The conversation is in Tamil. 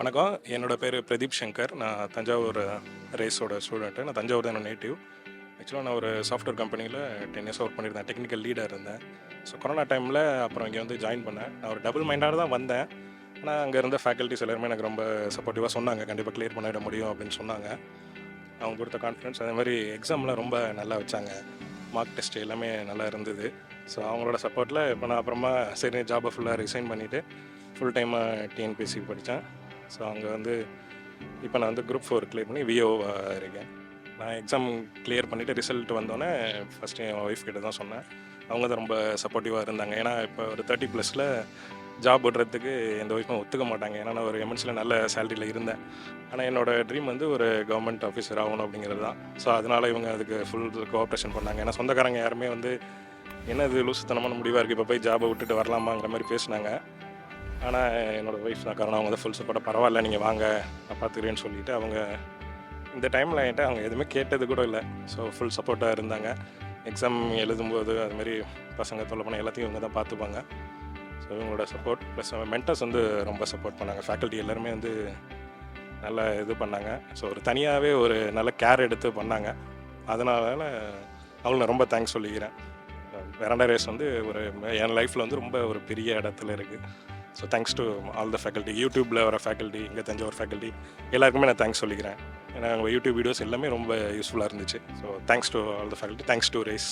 வணக்கம். என்னோட பேர் பிரதீப் சங்கர். நான் தஞ்சாவூர் ரேஸோட ஸ்டூடெண்ட்டு நான் தஞ்சாவூர் தான் நேட்டிவ் ஆக்சுவலாக நான் ஒரு சாஃப்ட்வேர் கம்பெனியில் டென் இயர்ஸ் ஒர்க் பண்ணியிருந்தேன். டெக்னிக்கல் லீடர் இருந்தேன். ஸோ கொரோனா டைமில் அப்புறம் இங்கே வந்து ஜாயின் பண்ணேன். நான் ஒரு டபுள் மைண்டாக தான் வந்தேன். ஆனால் அங்கே இருந்த ஃபேக்கல்ட்டிஸ் எல்லாருமே எனக்கு ரொம்ப சப்போர்ட்டிவாக சொன்னாங்க. கண்டிப்பாக க்ளியர் பண்ணிட முடியும் அப்படின்னு சொன்னாங்க. அவங்க கொடுத்த கான்ஃபிடன்ஸ் அதே மாதிரி எக்ஸாம்லாம் ரொம்ப நல்லா வச்சாங்க. மார்க் டெஸ்ட் எல்லாமே நல்லா இருந்தது. ஸோ அவங்களோட சப்போர்ட்டில் இப்போ நான் அப்புறமா சரி ஜாபை ஃபுல்லாக ரிசைன் பண்ணிவிட்டு ஃபுல் டைமாக டிஎன்பிஎஸ்சி படித்தேன் ஸோ அங்கே வந்து இப்போ நான் வந்து குரூப் ஃபோர் கிளியர் பண்ணி விஓவாக இருக்கேன். நான் எக்ஸாம் கிளியர் பண்ணிவிட்டு ரிசல்ட் வந்தோடனே ஃபஸ்ட்டு என் ஒய்ஃப் கிட்ட தான் சொன்னேன். அவங்க தான் ரொம்ப சப்போர்ட்டிவாக இருந்தாங்க. ஏன்னா இப்போ ஒரு தேர்ட்டி ப்ளஸில் ஜாப் விடுறதுக்கு எந்த ஒய்ஃபும் ஒத்துக்க மாட்டாங்க. ஏன்னா நான் ஒரு எம்என்சியில் நல்ல சேலரியில் இருந்தேன். ஆனால் என்னோடய ட்ரீம் வந்து ஒரு கவர்மெண்ட் ஆஃபீஸர் ஆகணும் அப்படிங்கிறது தான். ஸோ அதனால் இவங்க அதுக்கு ஃபுல் கோஆப்ரேஷன் பண்ணாங்க. ஏன்னா சொந்தக்காரங்க யாருமே வந்து என்ன இது லூசுத்தனமான முடிவாக இருக்குது இப்போ போய் ஜாபை விட்டுட்டு வரலாமாங்கிற மாதிரி பேசினாங்க. ஆனால் என்னோடய ஒய்ஃப் தான். காரணம் அவங்க தான் ஃபுல் சப்போர்ட்டாக பரவாயில்ல நீங்கள் வாங்க நான் பார்த்துக்கிறேன்னு சொல்லிட்டு அவங்க இந்த டைமில் என்கிட்ட அவங்க எதுவுமே கேட்டது கூட இல்லை. ஸோ ஃபுல் சப்போர்ட்டாக இருந்தாங்க. எக்ஸாம் எழுதும்போது அதுமாரி பசங்க தொல்லை பண்ண எல்லாத்தையும் இவங்க தான் பார்த்துப்பாங்க ஸோ இவங்களோட சப்போர்ட் ப்ளஸ் மென்டர்ஸ் வந்து ரொம்ப சப்போர்ட் பண்ணாங்க. ஃபேக்கல்ட்டி எல்லாருமே வந்து நல்லா இது பண்ணாங்க. ஸோ ஒரு தனியாகவே ஒரு நல்ல கேர் எடுத்து பண்ணாங்க. அதனால அவங்கள ரொம்ப தேங்க்ஸ் சொல்லிக்கிறேன். வெரண்டா ரேஸ் வந்து ஒரு என் லைஃப்பில் வந்து ரொம்ப ஒரு பெரிய இடத்துல இருக்குது so thanks to all the faculty யூடியூப்பில் வர ஃபேக்கல்ட்டி இங்கே தஞ்சாவூர் ஃபேக்கல்ட்டி எல்லாருக்குமே நான் தேங்க்ஸ் சொல்லிக்கிறேன். ஏன்னா அவங்க யூடியூப் வீடியோஸ் எல்லாமே ரொம்ப யூஸ்ஃபுல்லாக இருந்துச்சு. So thanks to all the faculty thanks to race